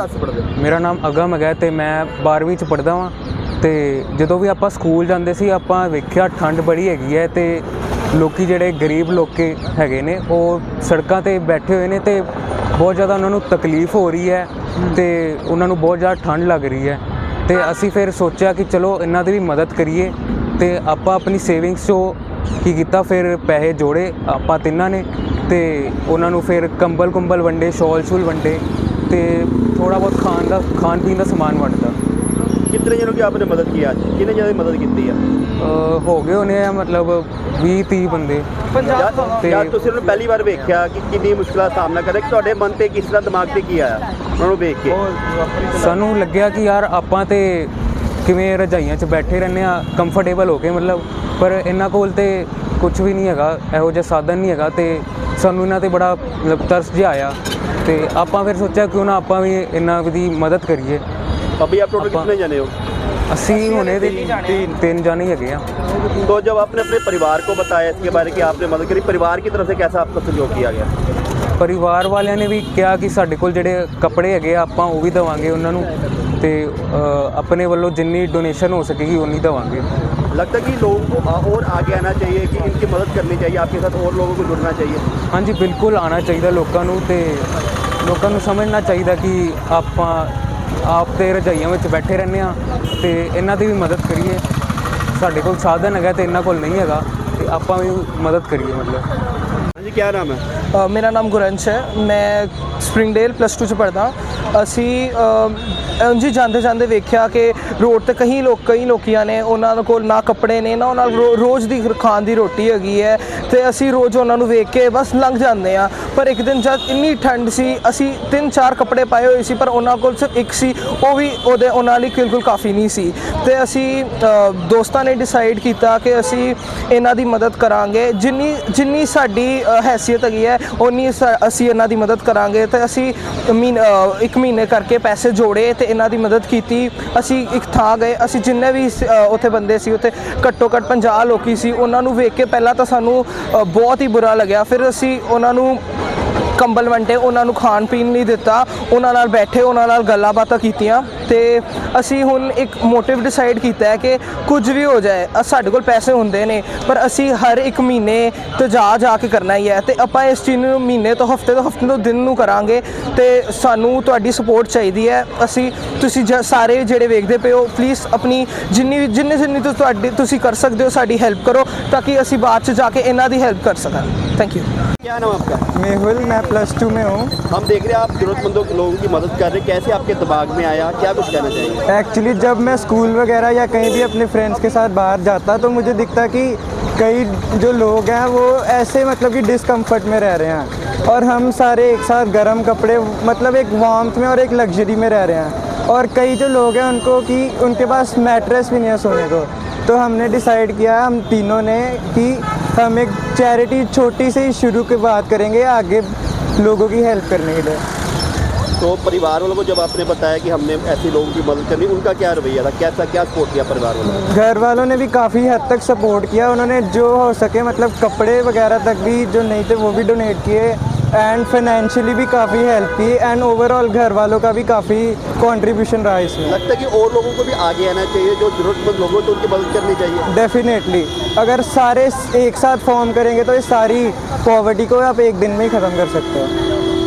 Class ਪੜ੍ਹਦੇ? ਹੋ ਮੇਰਾ ਨਾਮ ਅਗਮ ਹੈਗਾ ਤੇ ਮੈਂ 12ਵੀਂ ਚ ਪੜ੍ਹਦਾ ਵਾਂ। ਤੇ ਜਦੋਂ ਵੀ ਆਪਾਂ ਸਕੂਲ ਜਾਂਦੇ ਸੀ, ਆਪਾਂ ਵੇਖਿਆ ਠੰਡ ਬੜੀ ਹੈਗੀ ਹੈ ਤੇ ਲੋਕੀ ਜਿਹੜੇ ਗਰੀਬ ਲੋਕੇ ਹੈਗੇ ਨੇ, ਉਹ ਸੜਕਾਂ ਤੇ ਬੈਠੇ ਹੋਏ ਨੇ ਤੇ ਬਹੁਤ ਜ਼ਿਆਦਾ ਉਹਨਾਂ ਨੂੰ ਤਕਲੀਫ ਹੋ ਰਹੀ ਹੈ ਤੇ ਉਹਨਾਂ ਨੂੰ ਬਹੁਤ ਜ਼ਿਆਦਾ ਠੰਡ ਲੱਗ ਰਹੀ ਹੈ। ਤੇ ਅਸੀਂ ਫਿਰ ਸੋਚਿਆ ਕਿ ਚਲੋ ਇਹਨਾਂ ਦੀ ਵੀ ਮਦਦ ਕਰੀਏ ਤੇ ਆਪਾਂ ਆਪਣੀ ਸੇਵਿੰਗਸ ਚੋਂ ਕੀ ਕੀਤਾ, ਫਿਰ ਪੈਸੇ ਜੋੜੇ ਆਪਾਂ ਤਿੰਨਾਂ ਨੇ ਤੇ ਉਹਨਾਂ ਨੂੰ ਫਿਰ ਕੰਬਲ ਕੁੰਬਲ ਵੰਡੇ ਸ਼ਾਲ ਸ਼ੂਲ ਵੰਡੇ। ਤੇ ਥੋੜਾ ਬਹੁਤ ਖਾਣ ਦਾ ਖਾਣ ਪੀਣ ਦਾ ਸਮਾਨ ਵੰਡਦਾ। ਕਿੰਨੇ ਜਣੋਂ ਕੀ ਆਪਨੇ ਮਦਦ ਕੀ ਅੱਜ? ਕਿੰਨੇ ਜਣੇ ਦੀ ਮਦਦ ਕੀਤੀ ਆ? ਅ, ਹੋ ਗਏ ਹੋਣੇ ਆ ਮਤਲਬ 20 30 ਬੰਦੇ। ਤੇ- ਜਦ ਤੁਸੀਂ ਉਹਨੂੰ ਪਹਿਲੀ ਵਾਰ ਵੇਖਿਆ ਕਿ ਕਿੰਨੀ ਮੁਸ਼ਕਲਾਂ ਦਾ ਸਾਹਮਣਾ ਕਰੇ ਤੁਹਾਡੇ ਮਨ ਤੇ ਕਿਸ ਤਰ੍ਹਾਂ ਦਿਮਾਗ ਤੇ ਕੀ ਆਇਆ? ਉਹਨਾਂ ਨੂੰ ਵੇਖ ਕੇ। ਸਾਨੂੰ ਲੱਗਿਆ ਕਿ ਯਾਰ ਆਪਾਂ ਤੇ ਕਿਵੇਂ ਰਜਾਈਆਂ 'ਚ ਬੈਠੇ ਰਹਿੰਦੇ ਆ ਕੰਫਰਟੇਬਲ ਹੋ ਕੇ ਮਤਲਬ ਪਰ ਇਹਨਾਂ ਕੋਲ ਤੇ ਕੁਝ ਵੀ ਨਹੀਂ ਹੈਗਾ ਇਹੋ ਜਿਹਾ ਸਾਧਨ ਨਹੀਂ ਹੈਗਾ ਤੇ ਸਾਨੂੰ ਇਹਨਾਂ ਤੇ ਬੜਾ ਮਤਲਬ ਤਰਸ ਜਿਹਾ ਆਇਆ। ਤੇ ਆਪਾਂ ਫਿਰ ਸੋਚਿਆ ਕਿਉਂ ਨਾ ਆਪਾਂ ਵੀ ਇਹਨਾਂ ਦੀ ਮਦਦ ਕਰੀਏ अभी आप टोटल ਆਪਾਂ- कितने जने हो ਅਸੀਂ ਹੁਣੇ ਦੇ ਤਿੰਨ ਤਿੰਨ ਜਾਣੇ ਹੀ ਹੈਗੇ ਆ तो जब आपने अपने परिवार को बताया इसके बारे की आपने मदद करी परिवार की तरफ से कैसा आपका सहयोग किया गया ਪਰਿਵਾਰ ਵਾਲਿਆਂ ਨੇ ਵੀ ਕਿਹਾ ਕਿ ਸਾਡੇ ਕੋਲ ਜਿਹੜੇ ਕੱਪੜੇ ਹੈਗੇ ਆ ਆਪਾਂ ਉਹ ਵੀ ਦਵਾਂਗੇ ਉਹਨਾਂ ਨੂੰ ਤੇ ਅ, ਆਪਣੇ ਵੱਲੋਂ ਜਿੰਨੀ ਡੋਨੇਸ਼ਨ ਹੋ ਸਕੇਗੀ ਉਨੀ ਦਵਾਂਗੇ लगता है कि लोगों को और आगे आना चाहिए कि इनकी मदद करनी चाहिए आपके साथ और लोगों को जुड़ना चाहिए ਹਾਂਜੀ ਬਿਲਕੁਲ ਆਉਣਾ ਚਾਹੀਦਾ ਲੋਕਾਂ ਨੂੰ ਤੇ ਲੋਕਾਂ ਨੂੰ ਸਮਝਣਾ ਚਾਹੀਦਾ ਕਿ ਆਪਾਂ ਆਪ ਤੇ ਰਜਾਈਆਂ ਵਿੱਚ ਬੈਠੇ ਰਹਿੰਦੇ ਆ ਤੇ ਇਹਨਾਂ ਦੀ ਵੀ ਮਦਦ ਕਰੀਏ ਸਾਡੇ ਕੋਲ ਸਾਧਨ ਹੈਗਾ ਤੇ ਇਹਨਾਂ ਕੋਲ ਨਹੀਂ ਹੈਗਾ ਤੇ ਆਪਾਂ ਵੀ ਮਦਦ ਕਰੀਏ ਮਤਲਬ हाँ जी क्या नाम है ਅ, ਮੇਰਾ ਨਾਮ ਗੁਰੰਸ਼ ਹੈ ਮੈਂ ਸਪ੍ਰਿੰਗਡੇਲ ਪਲੱਸ 2 ਚ ਪੜਦਾ ਅਸੀਂ ਅ, ਉਂਝ ਜਾਂਦੇ ਜਾਂਦੇ ਵੇਖਿਆ ਕਿ ਰੋਡ ਤੇ ਕਈ ਲੋਕ ਕਈ ਲੋਕੀਆਂ ਨੇ, ਉਹਨਾਂ ਕੋਲ ਨਾ ਕੱਪੜੇ ਨੇ, ਨਾ ਉਹਨਾਂ ਕੋਲ ਰੋ- ਰੋਜ਼ ਦੀ ਖਾਣ ਦੀ ਰੋਟੀ ਹੈਗੀ ਹੈ ਤੇ ਅਸੀਂ ਰੋਜ਼ ਉਹਨਾਂ ਨੂੰ ਵੇਖ ਕੇ ਬਸ ਲੰਘ ਜਾਂਦੇ ਆ ਪਰ ਇੱਕ ਦਿਨ ਜਦ ਇੰਨੀ ਠੰਡ ਸੀ, ਅਸੀਂ ਤਿੰਨ ਚਾਰ ਕੱਪੜੇ ਪਾਏ ਹੋਏ ਸੀ, ਪਰ ਉਹਨਾਂ ਕੋਲ ਸਿਰਫ ਇੱਕ ਸੀ, ਉਹ ਵੀ ਉਹਦੇ, ਉਹਨਾਂ ਲਈ ਬਿਲਕੁਲ ਕਾਫੀ ਨਹੀਂ ਸੀ। ਤੇ ਅਸੀਂ ਦੋਸਤਾਂ ਨੇ ਡਿਸਾਈਡ ਕੀਤਾ ਕਿ ਅਸੀਂ ਇਹਨਾਂ ਦੀ ਮਦਦ ਕਰਾਂਗੇ। ਜਿੰਨੀ ਜਿੰਨੀ ਸਾਡੀ ਹੈਸੀਅਤ ਹੈਗੀ ਹੈ ਉਨੀ ਸਾ- ਅਸੀਂ ਇਹਨਾਂ ਦੀ ਮਦਦ ਕਰਾਂਗੇ ਤੇ ਅਸੀਂ ਮਹੀਨ ਇੱਕ ਮਹੀਨੇ ਕਰਕੇ ਪੈਸੇ ਜੋੜੇ ਤੇ ਇਹਨਾਂ ਦੀ ਮਦਦ ਕੀਤੀ। ਅਸੀਂ ਇੱਕ ਥਾਂ ਗਏ, ਅਸੀਂ ਜਿੰਨੇ ਵੀ ਉੱਥੇ ਬੰਦੇ ਸੀ, ਉੱਥੇ ਘੱਟੋ ਘੱਟ 50 ਲੋਕੀ ਸੀ, ਉਹਨਾਂ ਨੂੰ ਵੇਖ ਕੇ ਪਹਿਲਾਂ ਤਾਂ ਸਾਨੂੰ ਬਹੁਤ ਹੀ ਬੁਰਾ ਲੱਗਿਆ। ਫਿਰ ਅਸੀਂ ਉਹਨਾਂ ਨੂੰ ਕੰਬਲ ਵੰਡੇ, ਉਹਨਾਂ ਨੂੰ ਖਾਣ ਪੀਣ ਨਹੀਂ ਦਿੱਤਾ, ਉਹਨਾਂ ਨਾਲ ਬੈਠੇ, ਉਹਨਾਂ ਨਾਲ ਗੱਲਾਂ ਬਾਤਾਂ ਕੀਤੀਆਂ ਤੇ ਅਸੀਂ ਹੁਣ ਇੱਕ ਮੋਟਿਵ ਡਿਸਾਈਡ ਕੀਤਾ ਹੈ ਕਿ ਕੁਝ ਵੀ ਹੋ ਜਾਏ ਸਾਡੇ ਕੋਲ ਪੈਸੇ ਹੁੰਦੇ ਨੇ, ਪਰ ਅਸੀਂ ਹਰ ਇੱਕ ਮਹੀਨੇ ਤੇ ਜਾ ਜਾ ਕੇ ਕਰਨਾ ਹੀ ਹੈ ਤੇ ਆਪਾਂ ਇਸ ਚੀਜ਼ ਨੂੰ ਮਹੀਨੇ ਤੋਂ ਹਫ਼ਤੇ ਤੋਂ ਹਫ਼ਤੇ ਤੋਂ ਦਿਨ ਨੂੰ ਕਰਾਂਗੇ ਤੇ ਸਾਨੂੰ ਤੁਹਾਡੀ ਸਪੋਰਟ ਚਾਹੀਦੀ ਹੈ। ਅਸੀਂ, ਤੁਸੀਂ ਜ- ਸਾਰੇ ਜਿਹੜੇ ਵੇਖਦੇ ਪਏ ਹੋ ਪਲੀਜ਼ ਆਪਣੀ ਜਿੰਨੀ ਵੀ- ਜਿੰਨੀ ਜਿੰਨੀ ਤੋਂ ਤੁਹਾਡੀ, ਤੁਸੀਂ ਕਰ ਸਕਦੇ ਹੋ, ਸਾਡੀ ਹੈਲਪ ਕਰੋ ਤਾਂ ਕਿ ਅਸੀਂ ਬਾਅਦ ਚ ਜਾ ਕੇ ਇਹਨਾਂ ਦੀ ਹੈਲਪ ਕਰ ਸਕਾਂ थैंक यू क्या नाम आपका? मेहुल मैं प्लस टू में हूँ। हम देख रहे हैं आप जरूरतमंदों लोगों की मदद कर रहे हैं। कैसे आपके दिमाग में आया? क्या कुछ कहना चाहिए? एक्चुअली जब मैं स्कूल वगैरह या कहीं भी अपने फ्रेंड्स के साथ बाहर जाता तो मुझे दिखता कि कई जो लोग हैं वो ऐसे मतलब कि डिस्कम्फर्ट में रह रहे हैं। और हम सारे एक साथ गर्म कपड़े मतलब एक वार्म में और एक लग्जरी में रह रहे हैं। और कई जो लोग हैं उनको कि उनके पास मैट्रेस भी नहीं है सोने को। तो हमने डिसाइड किया हम तीनों ने कि हम एक चैरिटी छोटी से ही शुरू की बात करेंगे आगे लोगों की हेल्प करने के लिए। तो परिवार वालों को जब आपने बताया कि हमने ऐसे लोगों की मदद करनी उनका क्या रवैया था? कैसा क्या सपोर्ट किया परिवार वालों ने? घर वालों ने भी काफ़ी हद तक सपोर्ट किया। उन्होंने जो हो सके मतलब कपड़े वगैरह तक भी जो नहीं थे वो भी डोनेट किए। एंड फाइनेंशियली भी काफ़ी हेल्प की एंड ओवरऑल घर वालों का भी काफ़ी कॉन्ट्रीब्यूशन रहा इसमें। लगता है कि और लोगों को भी आगे आना चाहिए जो जरूरतमंद लोग तो उनकी मदद करनी चाहिए। डेफिनेटली अगर सारे एक साथ फॉर्म करेंगे तो इस सारी पॉवर्टी को आप एक दिन में ही ख़त्म कर सकते हो।